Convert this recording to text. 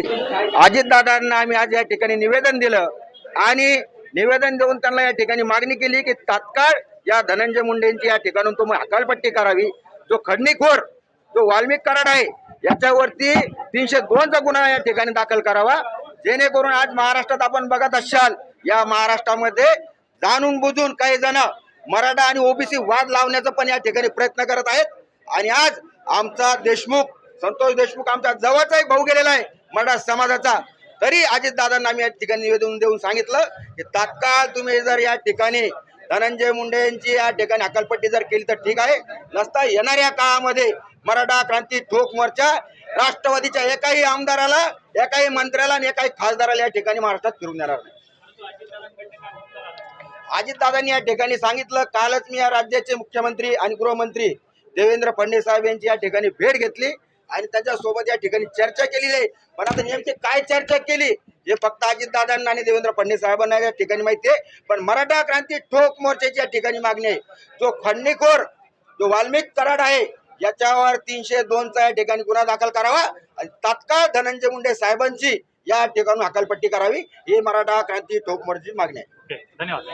बाबतीत अजितदादांना आम्ही आज या ठिकाणी निवेदन दिलं आणि निवेदन देऊन त्यांना या ठिकाणी मागणी केली की तात्काळ या धनंजय मुंडेंची या ठिकाणून तुम्ही हकालपट्टी करावी. जो खडणीखोर जो वाल्मिक कराड आहे याच्यावरती तीनशे दोनचा गुन्हा या ठिकाणी दाखल करावा. जेणेकरून आज महाराष्ट्रात आपण बघत असाल या महाराष्ट्रामध्ये जाणून बुजून काही जण मराठा आणि ओबीसी वाद लावण्याचा पण या ठिकाणी प्रयत्न करत आहेत. आणि आज आमचा देशमुख संतोष देशमुख आमचा जवळचा एक भाऊ गेलेला आहे. मराठा समाजाचा. तरी अजितदादांना आम्ही या ठिकाणी निवेदन देऊन सांगितलं की तात्काळ तुम्ही जर या ठिकाणी धनंजय मुंडे यांची या ठिकाणी अकलपट्टी जर केली तर ठीक आहे. नसता येणाऱ्या काळामध्ये मराठा क्रांती ठोक मोर्चा राष्ट्रवादीच्या एकाही आमदाराला एकाही मंत्र्याला आणि एकाही खासदाराला या ठिकाणी महाराष्ट्रात फिरून देणार नाही. अजितदादांनी या ठिकाणी सांगितलं कालच मी या राज्याचे मुख्यमंत्री आणि गृहमंत्री देवेंद्र फडणवीस साहेब यांची या ठिकाणी भेट घेतली. आणि त्यांच्यासोबत या ठिकाणी चर्चा केलेली आहे. पण आता नेमकी काय चर्चा केली हे फक्त अजितदादांना आणि देवेंद्र फडणवीस साहेबांना या ठिकाणी माहिती आहे. पण मराठा क्रांती ठोक मोर्चाची या ठिकाणी मागणी आहे. जो खंडणीखोर जो वाल्मिक कराड आहे याच्यावर तीनशे दोनचा या ठिकाणी गुन्हा दाखल करावा आणि तात्काळ धनंजय मुंडे साहेबांची या ठिकाणी हकालपट्टी करावी ही मराठा क्रांती ठोक मोर्चाची मागणी आहे. ओके धन्यवाद.